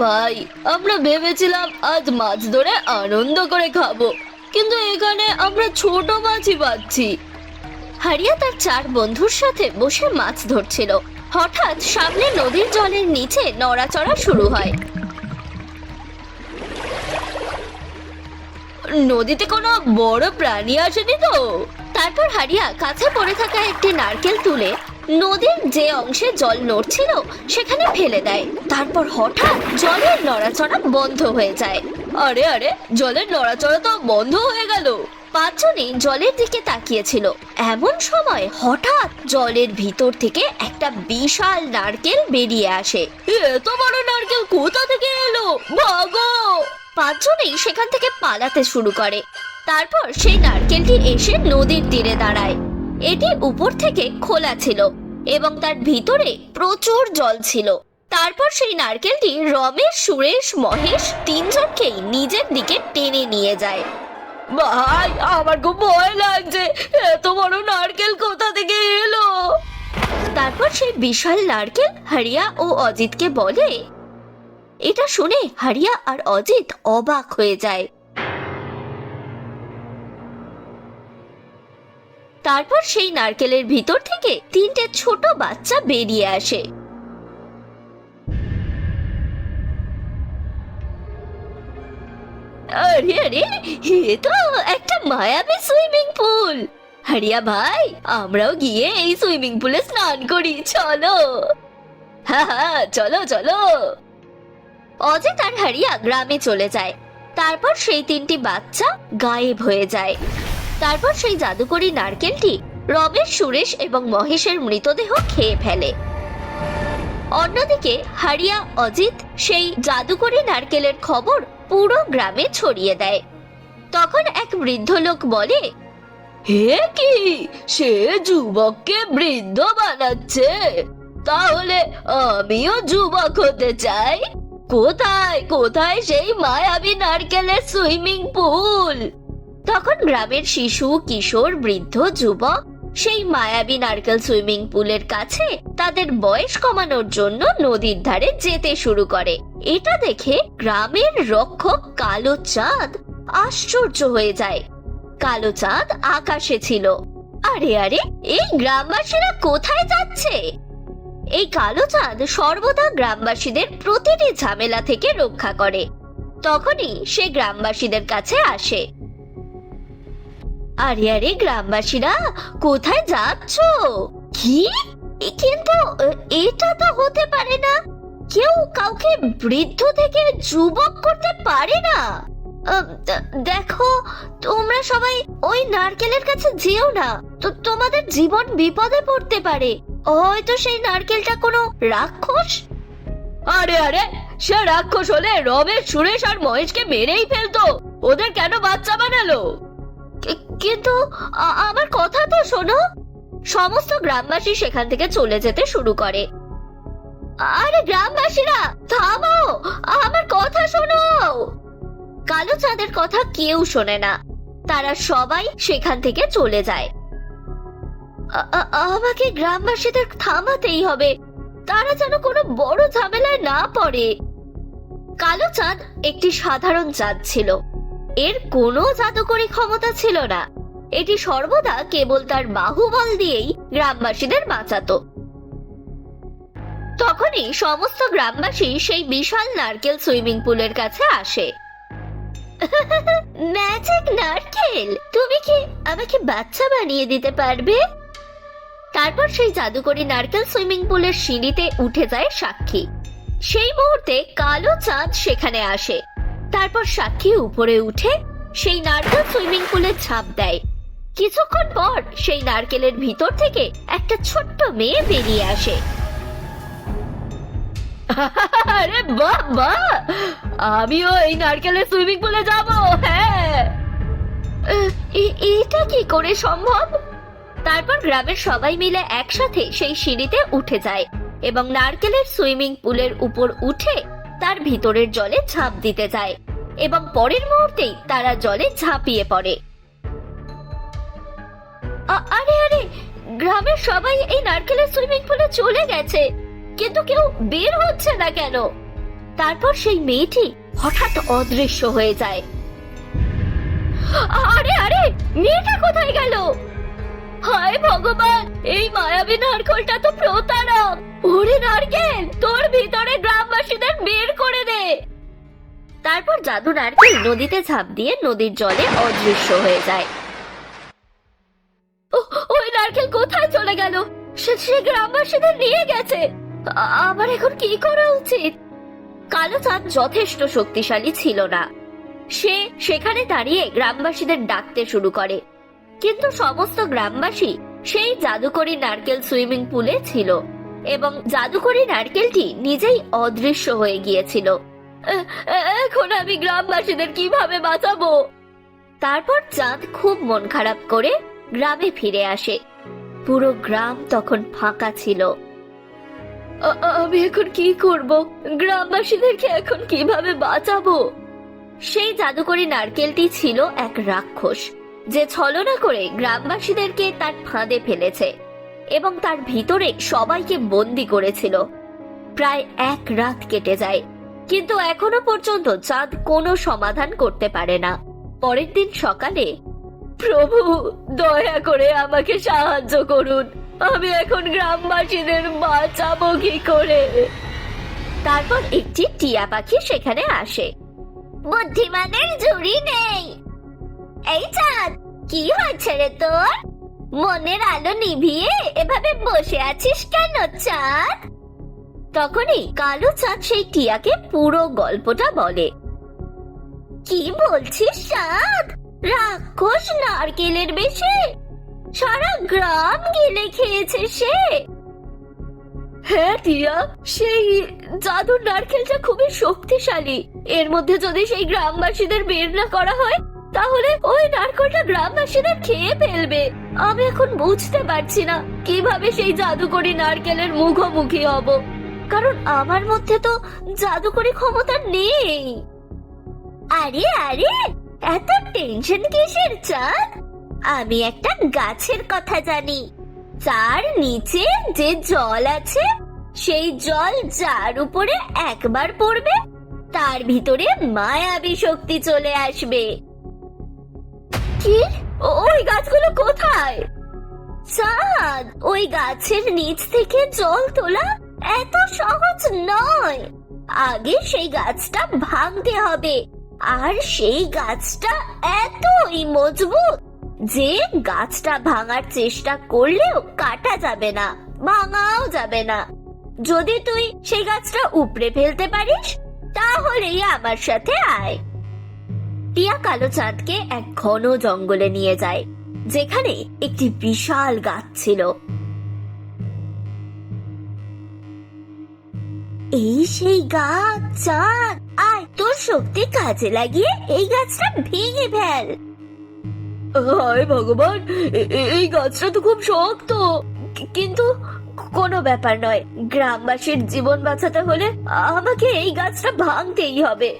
ভাই আমরা ভেবেছিলাম আজ মাছ ধরে আনন্দ করে খাব কিন্তু এখানে আমরা ছোট মাছই পাচ্ছি। হারিয়া তার চার বন্ধুর সাথে বসে মাছ ধরছিল। হঠাৎ সামনে নদীর জলের নিচে নড়াচড়া শুরু হয়। নদীতে কোনো বড় প্রাণী আসেনি তো? তারপর হারিয়া কাছে পড়ে থাকা একটি নারকেল তুলে নদীর যে অংশে জল নড়ছিল, সেখানে ফেলে দেয়। তারপর হঠাৎ জলের নড়াচড়া বন্ধ হয়ে যায়। আরে আরে, জলের নড়াচড়া তো বন্ধ হয়ে গেল। পাঁচজনই জলের দিকে তাকিয়েছিল। এমন সময় হঠাৎ জলের ভিতর থেকে একটা বিশাল নারকেল বেরিয়ে আসে। এত বড় নারকেল কোথা থেকে এলো? ভাগো! পাঁচজনেই সেখান থেকে পালাতে শুরু করে। তারপর সেই নারকেলটি এসে নদীর তীরে দাঁড়ায়। এটি উপর থেকে খোলা ছিল। এবং তার ভিতরে প্রচুর জল ছিল। তারপর সেই নারকেলটি রমেশ সুরেশ মহেশ তিনজনকেই নিজের দিকে টেনে নিয়ে যায়। ভাই আমার খুব ভয় লাগছে। এত বড় নারকেল কোথা থেকে এলো? তারপর সেই বিশাল নারকেল হারিয়া ও অজিতকে বলে এটা শুনে হারিয়া আর অজিত অবাক হয়ে যায়। তারপর সেই নারকেলের ভিতর থেকে তিনটে ছোট বাচ্চা বেরিয়ে আসে। আরে আরে, এ তো একটা মায়াবী সুইমিং পুল। হারিয়া ভাই, আমরাও গিয়ে এই সুইমিং পুলে স্নান করি, চলো। হ্যাঁ হ্যাঁ চলো চলো। অজিত আর হারিয়া গ্রামে চলে যায়। তারপর সেই তিনটি বাচ্চা গায়েব হয়ে যায়। তারপর সেই জাদুকরি নারকেলটি রমেশ, সুরেশ এবং মহেশের মৃতদেহ খেয়ে ফেলে। অন্যদিকে হারিয়া, অজিত সেই জাদুকরি নারকেলের খবর পুরো গ্রামে ছড়িয়ে দেয়। তখন এক বৃদ্ধ লোক বলে, হে কি? সে যুবককে বৃদ্ধ বানাচ্ছে। তাহলে আমিও যুবক হতে চাই। কোথায় কোথায় সেই মায়াবী নারকেলের সুইমিং পুল? তখন গ্রামের শিশু, কিশোর, বৃদ্ধ, যুবক, সেই মায়াবী নারকেল সুইমিং পুলের কাছে তাদের বয়স কমানোর জন্য নদীর ধারে যেতে শুরু করে। এটা দেখে গ্রামের রক্ষক কালো চাঁদ আশ্চর্য হয়ে যায়। কালো চাঁদ আকাশে ছিল। আরে আরে, এই গ্রামবাসীরা কোথায় যাচ্ছে? এই কালো চাঁদ সর্বদা গ্রামবাসীদের প্রতিটি ঝামেলা থেকে রক্ষা করে। তখনই সে গ্রামবাসীদের কাছে আসে। আরে আরে, গ্রামবাসীরা, কোথায় যাচ্ছ? কি? কিন্তু এটা তো হতে পারে না। কেউ কাউকে বৃদ্ধ থেকে যুবক করতে পারে না। দেখো, তোমরা সবাই ওই নারকেলের কাছে যেও না। তো, তোমাদের জীবন বিপদে পড়তে পারে। হয়তো সেই নারকেলটা কোনো রাক্ষস? আরে আরে, সে রাক্ষস হলে রমেশ, সুরেশ আর মহেশকে মেরেই ফেলতো। ওদের কেন বাচ্চা বানালো? কিন্তু আমার কথা তো শোনো। সমস্ত গ্রামবাসী সেখান থেকে চলে যেতে শুরু করে। আরে গ্রামবাসীরা থামো আমার কথা শোনো! কালো চাঁদের কথা কেউ শোনে না। তারা সবাই সেখান থেকে চলে যায়। আমাকে গ্রামবাসীদের থামাতেই হবে। তারা যেন কোনো বড় ঝামেলায় না পড়ে। কালো চাঁদ একটি সাধারণ চাঁদ ছিল। এর কোনো জাদুকরী ক্ষমতা ছিল না। এটি সর্বদা কেবল তার বাহুবল দিয়েই গ্রামবাসীদের বাঁচাতো। তখনই সমস্ত গ্রামবাসী সেই বিশাল নারকেল সুইমিং পুলের কাছে আসে। ম্যাজিক নারকেল! তুমি কি আমাকে বাচ্চা বানিয়ে দিতে পারবে? তারপর সেই জাদুকরি নারকেল সুইমিং পুলের সিঁড়িতে উঠে যায় সাক্ষী। সেই মুহূর্তে কালো চাঁদ সেখানে আসে। তারপর সাক্ষী উপরে উঠে সেই নারকেল সুইমিং পুলে ঝাঁপ দেয়। কিছুক্ষণ পর সেই নারকেলের ভিতর থেকে একটা ছোট্ট মেয়ে বেরিয়ে আসে। আরে বাহ বাহ! আমিও এই নারকেলের সুইমিং পুলে যাব হ্যাঁ! এটা কি করে সম্ভব? তারপর গ্রামের সবাই মিলে একসাথে সেই সিঁড়িতে উঠে যায় এবং নারকেলের সুইমিং পুলের উপর উঠে তার ভিতরের জলে ঝাঁপ দিতে যায়। এবং পরের মুহূর্তেই তারা জলে ঝাঁপিয়ে পড়ে। আরে আরে, গ্রামের সবাই এই নারকেলের সুইমিং পুলে চলে গেছে, কিন্তু কেউ বের হচ্ছে না কেন? তারপর সেই মেয়েটি হঠাৎ অদৃশ্য হয়ে যায়। আরে আরে, মেয়েটা কোথায় গেল? হায় ভগবান, এই মায়াবী নারকেলটা তো প্রতারক। ওরে নারকেল, তোর ভিতরে গ্রামবাসীদের বের করে দে। তারপর জাদু নারকেল নদীতে ঝাঁপ দিয়ে নদীর জলে অদৃশ্য হয়ে যায়। ওই নারকেল কোথায় চলে গেল? সে সে গ্রামবাসীদের নিয়ে গেছে। আমার এখন কি করা উচিত? কালো চাঁদ যথেষ্ট শক্তিশালী ছিল না। সে সেখানে দাঁড়িয়ে গ্রামবাসীদের ডাকতে শুরু করে। কিন্তু সমস্ত গ্রামবাসী সেই জাদুকরি নারকেল সুইমিং পুলে ছিল এবং জাদুকরি নারকেলটি নিজেই অদৃশ্য হয়ে গিয়েছিল। এখন আমি গ্রামবাসীদের কীভাবে বাঁচাবো? তারপর চাঁদ খুব মন খারাপ করে গ্রামে ফিরে আসে। পুরো গ্রাম তখন ফাঁকা ছিল। আমি এখন কি করব? গ্রামবাসীদেরকে এখন কীভাবে বাঁচাবো? সেই জাদুকরি নারকেলটি ছিল এক রাক্ষস, যে ছলনা করে গ্রামবাসীদেরকে তার ফাঁদে ফেলেছে এবং তার ভিতরে সবাইকে বন্দি করেছিল। প্রায় এক রাত কেটে যায়। কিন্তু এখনও পর্যন্ত চাঁদ কোনো সমাধান করতে পারে না। পরের দিন সকালে, প্রভু, দয়া করে আমাকে সাহায্য করুন। আমি এখন গ্রামবাসীদের বাঁচাবো কি করে? তারপর একটি টিয়া পাখি সেখানে আসে। বুদ্ধিমানের জুড়ি নেই। এই চাঁদ, কি হয়েছে রে তোর? মনের আলো নিভিয়ে এভাবে বসে আছিস কেন, চাঁদ? তখনই কালো চাঁদ সেই টিয়াকে পুরো গল্পটা বলে। কি বলছিস চাঁদ? রাক্ষস নারকেলের বেশে। সারা গ্রাম গিলে খেয়েছে সে। হ্যাঁ টিয়া, সেই জাদুর নারকেলটা খুবই শক্তিশালী। এর মধ্যে যদি সেই গ্রামবাসীদের বের না করা হয়, তাহলে ওই নারকেলটা গ্রামবাসীদের খেয়ে ফেলবে। আমি এখন বুঝতে পারছি না কীভাবে সেই জাদুকরি নারকেলের মুখোমুখি হব। কারণ আমার মধ্যে তো জাদুকরি ক্ষমতা নেই। আরে আরে, এত টেনশন কিসের, চাঁদ? আমি একটা গাছের কথা জানি। যার নিচে যে জল আছে, সেই জল যার উপরে একবার পড়বে, তার ভিতরে মায়াবী শক্তি চলে আসবে। কি? ওই গাছগুলো কোথায়? চাঁদ, ওই গাছের নিচ থেকে জল তোলা এত সহজ নয়। আগে সেই গাছটা ভাঙতে হবে। আর সেই গাছটা এতই মজবুত যে গাছটা ভাঙার চেষ্টা করলেও কাটা যাবে না, ভাঙাও যাবে না। যদি তুই সেই গাছটা উপড়ে ফেলতে পারিস, তাহলেই আমার সাথে আয়। টিয়া কালো চাঁদকে এক ঘন জঙ্গলে নিয়ে যায়, যেখানে একটি বিশাল গাছ ছিল। এই সেই গাছ চাঁদ আয় তোর শক্তি কাজে লাগিয়ে এই গাছটা ভেঙে ফেল। হায় ভগবান এই গাছটা তো খুব শক্ত। কিন্তু কোনো ব্যাপার নয় গ্রামবাসীর জীবন বাঁচাতে হলে আমাকে এই গাছটা ভাঙতেই হবে।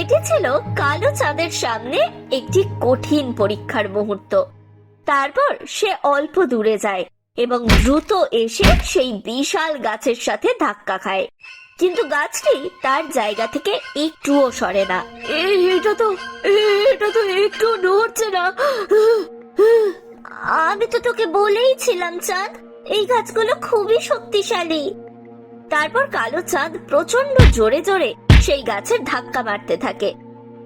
এটি ছিল কালো চাঁদের সামনে একটি কঠিন পরীক্ষার মুহূর্ত। তারপর সে অল্প দূরে যায়। এবং দ্রুত এসে সেই বিশাল গাছের সাথে ধাক্কা খায়। কিন্তু গাছটি তার জায়গা থেকে একটুও সরে না। এটা তো এটা তো একটু নড়ছে না। আমি তো তোকে বলেইছিলাম চাঁদ এই গাছগুলো খুবই শক্তিশালী। তারপর কালো চাঁদ প্রচণ্ড জোরে জোরে সেই গাছের ধাক্কা মারতে থাকে।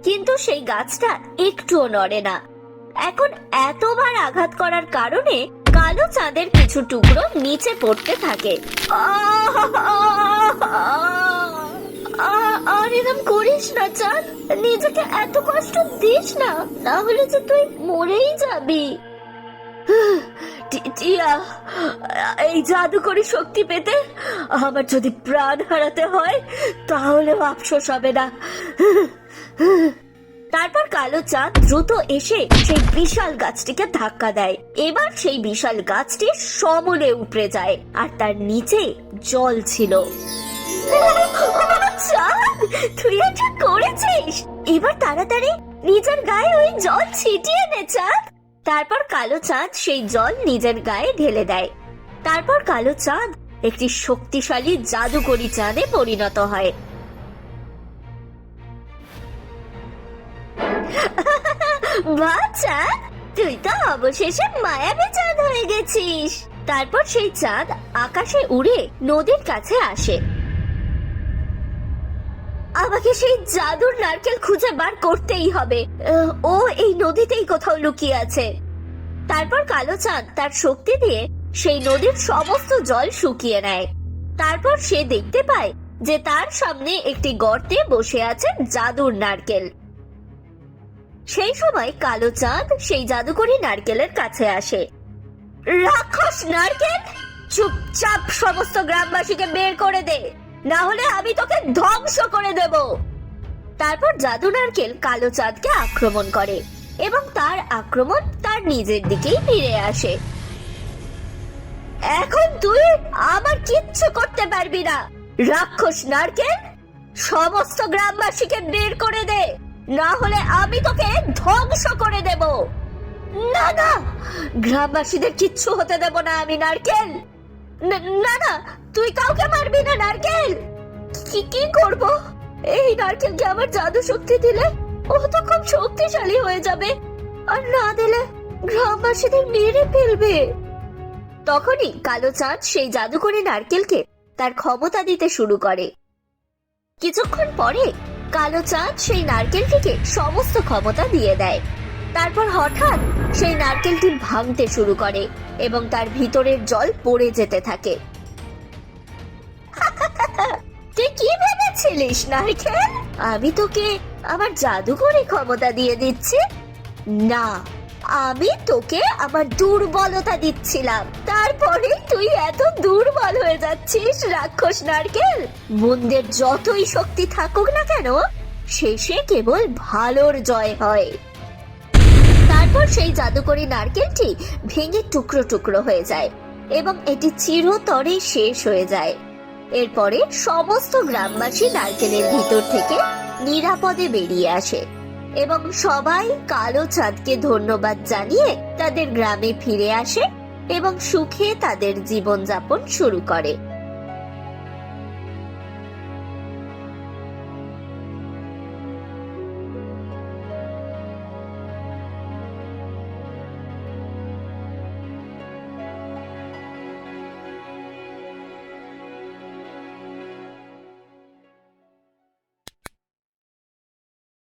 কিন্তু সেই গাছটা একটুও নড়ে না। এখন এতবার আঘাত করার কারণে কালো চাঁদের কিছু টুকরো নিচে পড়তে থাকে। আর এরম করিস না, চাঁদ। নিজেকে এত কষ্ট দিস না না হলে যে তুই মরেই যাবি। টিয়া, এই জাদুকরি শক্তি পেতে আমার যদি প্রাণ হারাতে হয়, তাহলে আফসোস হবে না। তারপর কালো চাঁদ দ্রুত এসে সেই বিশাল গাছটিকে ধাক্কা দেয়। এবার সেই বিশাল গাছটি সমূলে উপড়ে যায় আর তার নিচে জল ছিল। চাঁদ, তুই এটা করেছিস? এবার তাড়াতাড়ি নিজের গায়ে ওই জল ছিটিয়ে নে, চাঁদ। তারপর কালো চাঁদ সেই জল নিজের গায়ে ঢেলে দেয়। তারপর কালো চাঁদ একটি শক্তিশালী জাদুকরি চাঁদে পরিণত হয়। বাচ্চা তুই তো অবশেষে মায়াবী চাঁদ হয়ে গেছিস। তারপর সেই চাঁদ আকাশে উড়ে নদীর কাছে আসে। আমাকে সেই জাদুর নারকেল খুঁজে বার করতেই হবে। ও এই নদীতেই কোথাও লুকিয়ে আছে। তারপর কালো চাঁদ তার শক্তি দিয়ে সেই নদীর সমস্ত জল শুকিয়ে নেয়। তারপর সে দেখতে পায় যে তার সামনে একটি গর্তে বসে আছে জাদুর নারকেল। সেই সময় কালো চাঁদ সেই জাদুকরি নারকেলের কাছে আসে। রাক্ষস নারকেল, চুপচাপ সমস্ত গ্রামবাসীকে বের করে দে, না হলে আমি তোকে ধ্বংস করে দেব। তারপর জাদু নারকেল কালো চাঁদকে আক্রমণ করে এবং তার আক্রমণ তার নিজের দিকেই ফিরে আসে। এখন তুই আমার কিচ্ছু করতে পারবি না। রাক্ষস নারকেল, সমস্ত গ্রামবাসীকে বের করে দে। না হলে আমি তোকে ধ্বংস করে দেব। না না, গ্রামবাসীদের কিচ্ছু হতে দেব না আমি, নারকেল। ন- না তুই কাউকে মারবি না, নারকেল। কি কি করব? এই নারকেলকে আমার জাদু শক্তি দিলে ও তো খুব শক্তিশালী হয়ে যাবে। আর না দিলে গ্রামবাসীদের মেরে ফেলবে। তখনই কালো চাঁদ সেই জাদুকরি নারকেলকে তার ক্ষমতা দিতে শুরু করে। কিছুক্ষণ পরে কালো চাঁদ সেই নারকেলটিকে সমস্ত ক্ষমতা দিয়ে দেয়। তারপর হঠাৎ সেই নারকেলটি ভাঙতে শুরু করে এবং তার ভিতরের জল পড়ে যেতে থাকে। তুই কি ভেবেছিলিস, নারকেল? আমি তোকে আমার জাদুঘরে ক্ষমতা দিয়ে দিচ্ছি? না আমি তোকে আমার দুর্বলতা দিচ্ছিলাম। তারপরে তুই এত দুর্বল হয়ে যাচ্ছিস, রাক্ষস নারকেল। মন্দের যতই শক্তি থাকুক না কেন, শেষে কেবল ভালোর জয় হয়। তারপর সেই জাদুকরি নারকেলটি ভেঙে টুকরো টুকরো হয়ে যায় এবং এটি চিরতরে শেষ হয়ে যায়। এরপরে সমস্ত গ্রামবাসী নারকেলের ভিতর থেকে নিরাপদে বেরিয়ে আসে। এবং সবাই কালো চাঁদকে ধন্যবাদ জানিয়ে তাদের গ্রামে ফিরে আসে এবং সুখে তাদের জীবনযাপন শুরু করে।